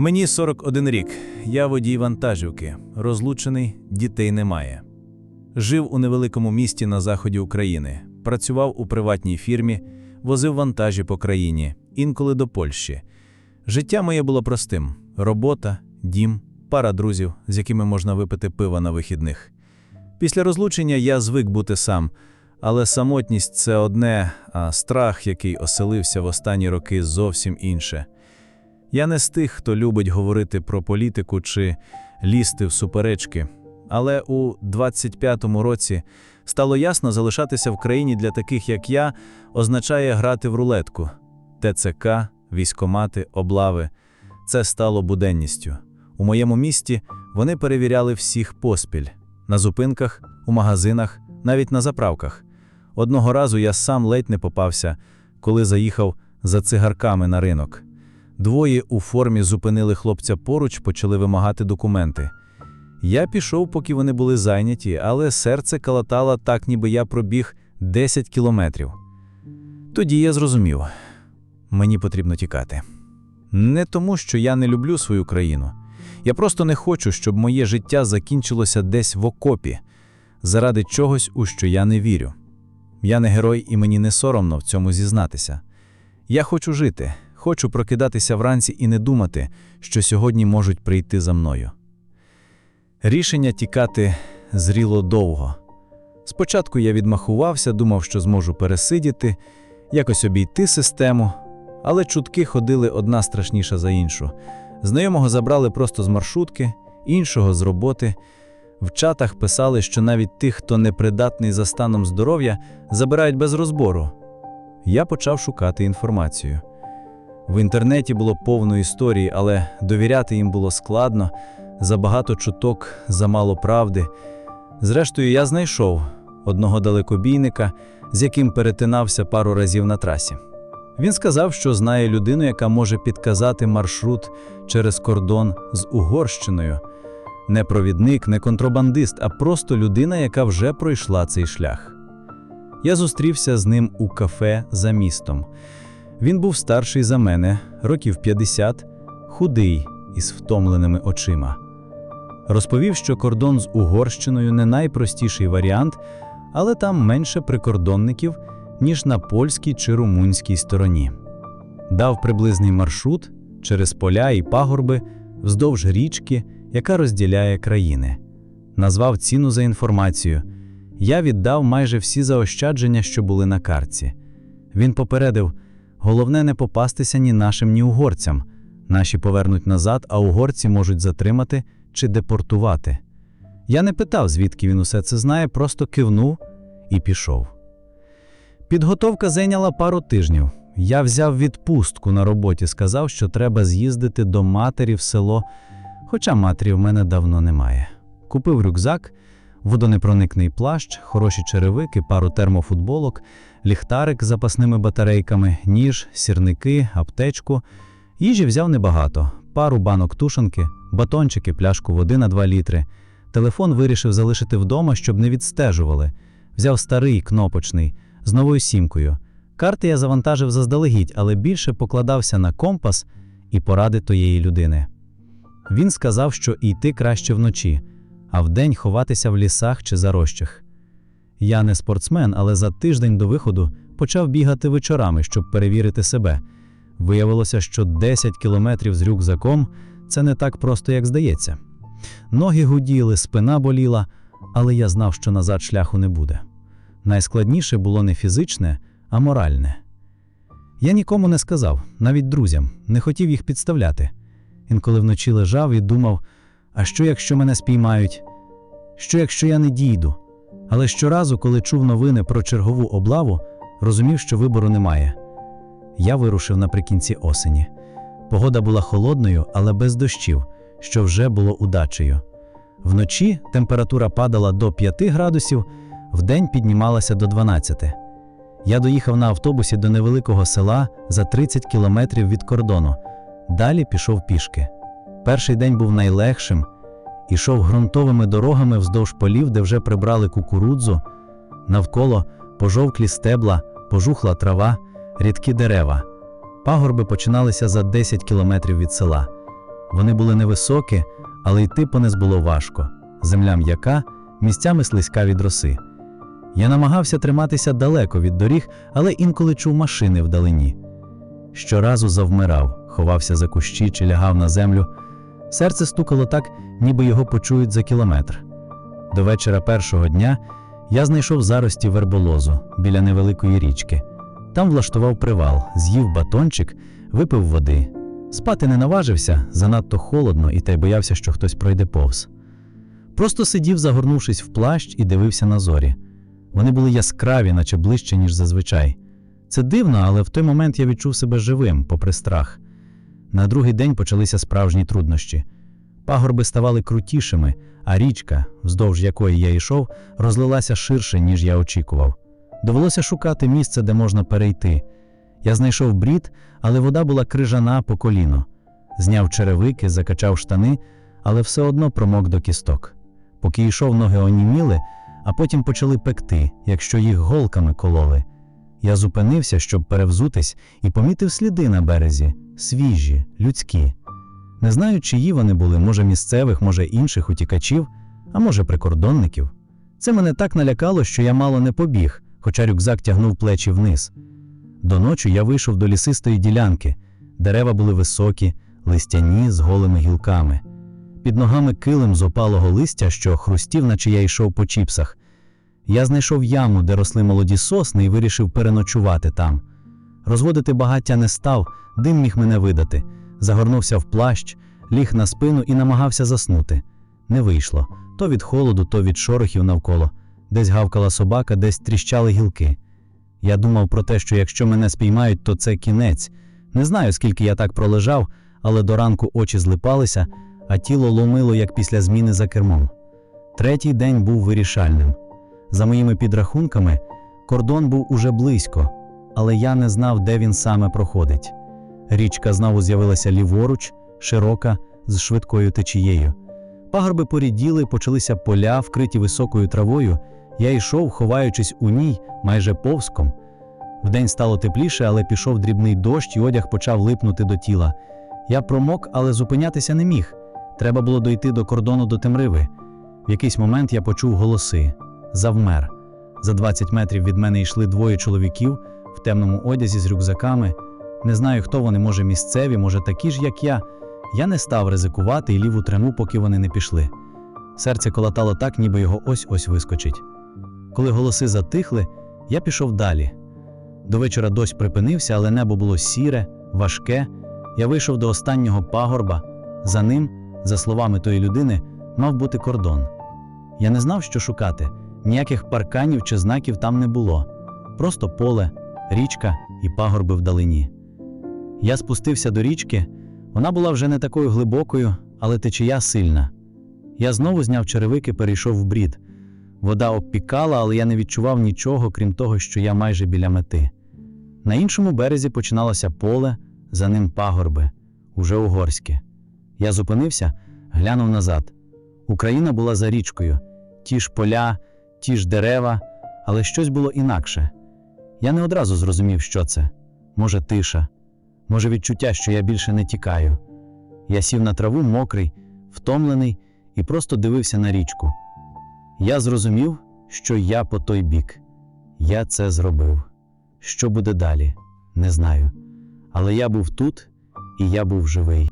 Мені 41 рік. Я водій вантажівки. Розлучений, дітей немає. Жив у невеликому місті на заході України. Працював у приватній фірмі, возив вантажі по країні, інколи до Польщі. Життя моє було простим: робота, дім, пара друзів, з якими можна випити пива на вихідних. Після розлучення я звик бути сам, але самотність це одне, а страх, який оселився в останні роки, зовсім інше. Я не з тих, хто любить говорити про політику чи лізти в суперечки. Але у 25-му році стало ясно, залишатися в країні для таких, як я, означає грати в рулетку. ТЦК, військомати, облави. Це стало буденністю. У моєму місті вони перевіряли всіх поспіль на зупинках, у магазинах, навіть на заправках. Одного разу я сам ледь не попався, коли заїхав за цигарками на ринок. Двоє у формі зупинили хлопця поруч, почали вимагати документи. Я пішов, поки вони були зайняті, але серце калатало так, ніби я пробіг 10 кілометрів. Тоді я зрозумів, мені потрібно тікати. Не тому, що я не люблю свою країну. Я просто не хочу, щоб моє життя закінчилося десь в окопі, заради чогось, у що я не вірю. Я не герой, і мені не соромно в цьому зізнатися. Я хочу жити, хочу прокидатися вранці і не думати, що сьогодні можуть прийти за мною. Рішення тікати зріло довго. Спочатку я відмахувався, думав, що зможу пересидіти, якось обійти систему, але чутки ходили одна страшніша за іншу. Знайомого забрали просто з маршрутки, іншого з роботи. В чатах писали, що навіть тих, хто непридатний за станом здоров'я, забирають без розбору. Я почав шукати інформацію. В інтернеті було повно історій, але довіряти їм було складно, забагато чуток, замало правди. Зрештою, я знайшов одного далекобійника, з яким перетинався пару разів на трасі. Він сказав, що знає людину, яка може підказати маршрут через кордон з Угорщиною. Не провідник, не контрабандист, а просто людина, яка вже пройшла цей шлях. Я зустрівся з ним у кафе за містом. Він був старший за мене, років 50, худий із втомленими очима. Розповів, що кордон з Угорщиною не найпростіший варіант, але там менше прикордонників, ніж на польській чи румунській стороні. Дав приблизний маршрут через поля і пагорби вздовж річки, яка розділяє країни. Назвав ціну за інформацію. Я віддав майже всі заощадження, що були на картці. Він попередив: головне не попастися ні нашим, ні угорцям. Наші повернуть назад, а угорці можуть затримати чи депортувати. Я не питав, звідки він усе це знає, просто кивнув і пішов. Підготовка зайняла пару тижнів. Я взяв відпустку на роботі, сказав, що треба з'їздити до матері в село, хоча матері в мене давно немає. Купив рюкзак, водонепроникний плащ, хороші черевики, пару термофутболок, ліхтарик з запасними батарейками, ніж, сірники, аптечку. Їжі взяв небагато: пару банок тушенки, батончики, пляшку води на 2 літри. Телефон вирішив залишити вдома, щоб не відстежували. Взяв старий кнопочний з новою сімкою. Карти я завантажив заздалегідь, але більше покладався на компас і поради тієї людини. Він сказав, що йти краще вночі, а вдень ховатися в лісах чи зарощах. Я не спортсмен, але за тиждень до виходу почав бігати вечорами, щоб перевірити себе. Виявилося, що 10 кілометрів з рюкзаком це не так просто, як здається. Ноги гуділи, спина боліла, але я знав, що назад шляху не буде. Найскладніше було не фізичне, а моральне. Я нікому не сказав, навіть друзям, не хотів їх підставляти. Інколи вночі лежав і думав: а що, якщо мене спіймають? Що, якщо я не дійду? Але щоразу, коли чув новини про чергову облаву, розумів, що вибору немає. Я вирушив наприкінці осені. Погода була холодною, але без дощів, що вже було удачею. Вночі температура падала до 5 градусів, вдень піднімалася до 12. Я доїхав на автобусі до невеликого села за 30 кілометрів від кордону. Далі пішов пішки. Перший день був найлегшим. Ішов ґрунтовими дорогами вздовж полів, де вже прибрали кукурудзу. Навколо пожовклі стебла, пожухла трава, рідкі дерева. Пагорби починалися за 10 кілометрів від села. Вони були невисокі, але йти по нез було важко. Земля м'яка, місцями слизька від роси. Я намагався триматися далеко від доріг, але інколи чув машини вдалині. Щоразу завмирав, ховався за кущі чи лягав на землю. Серце стукало так, ніби його почують за кілометр. До вечора першого дня я знайшов зарості верболозу біля невеликої річки. Там влаштував привал, з'їв батончик, випив води. Спати не наважився, занадто холодно, і та й боявся, що хтось пройде повз. Просто сидів, загорнувшись в плащ, і дивився на зорі. Вони були яскраві, наче ближче, ніж зазвичай. Це дивно, але в той момент я відчув себе живим, попри страх. На другий день почалися справжні труднощі. Пагорби ставали крутішими, а річка, вздовж якої я йшов, розлилася ширше, ніж я очікував. Довелося шукати місце, де можна перейти. Я знайшов брід, але вода була крижана по коліно. Зняв черевики, закачав штани, але все одно промок до кісток. Поки йшов, ноги оніміли, а потім почали пекти, якщо їх голками кололи. Я зупинився, щоб перевзутись, і помітив сліди на березі свіжі, людські. Не знаю, чиї вони були, може місцевих, може інших утікачів, а може прикордонників. Це мене так налякало, що я мало не побіг, хоча рюкзак тягнув плечі вниз. До ночі я вийшов до лісистої ділянки. Дерева були високі, листяні з голими гілками. Під ногами килим з опалого листя, що хрустів, наче я йшов по чіпсах. Я знайшов яму, де росли молоді сосни, і вирішив переночувати там. Розводити багаття не став, дим міг мене видати. Загорнувся в плащ, ліг на спину і намагався заснути. Не вийшло то від холоду, то від шорохів навколо. Десь гавкала собака, десь тріщали гілки. Я думав про те, що якщо мене спіймають, то це кінець. Не знаю, скільки я так пролежав, але до ранку очі злипалися, а тіло ломило, як після зміни за кермом. Третій день був вирішальним. За моїми підрахунками, кордон був уже близько, але я не знав, де він саме проходить. Річка знову з'явилася ліворуч, широка, з швидкою течією. Пагорби поріділи, почалися поля, вкриті високою травою. Я йшов, ховаючись у ній, майже повзком. Вдень стало тепліше, але пішов дрібний дощ, і одяг почав липнути до тіла. Я промок, але зупинятися не міг. Треба було дойти до кордону до темриви. В якийсь момент я почув голоси. Завмер. За 20 метрів від мене йшли двоє чоловіків в темному одязі з рюкзаками. Не знаю, хто вони, може місцеві, може такі ж, як я. Я не став ризикувати і ліву триму, поки вони не пішли. Серце колотало так, ніби його ось-ось вискочить. Коли голоси затихли, я пішов далі. До вечора дощ припинився, але небо було сіре, важке. Я вийшов до останнього пагорба. За ним, за словами тої людини, мав бути кордон. Я не знав, що шукати. Ніяких парканів чи знаків там не було. Просто поле, річка і пагорби вдалині. Я спустився до річки. Вона була вже не такою глибокою, але течія сильна. Я знову зняв черевики, перейшов в брід. Вода обпікала, але я не відчував нічого, крім того, що я майже біля мети. На іншому березі починалося поле, за ним пагорби, уже угорське. Я зупинився, глянув назад. Україна була за річкою, ті ж поля, ті ж дерева, але щось було інакше. Я не одразу зрозумів, що це. Може, тиша, може, відчуття, що я більше не тікаю. Я сів на траву мокрий, втомлений і просто дивився на річку. Я зрозумів, що я по той бік. Я це зробив. Що буде далі, не знаю. Але я був тут, і я був живий.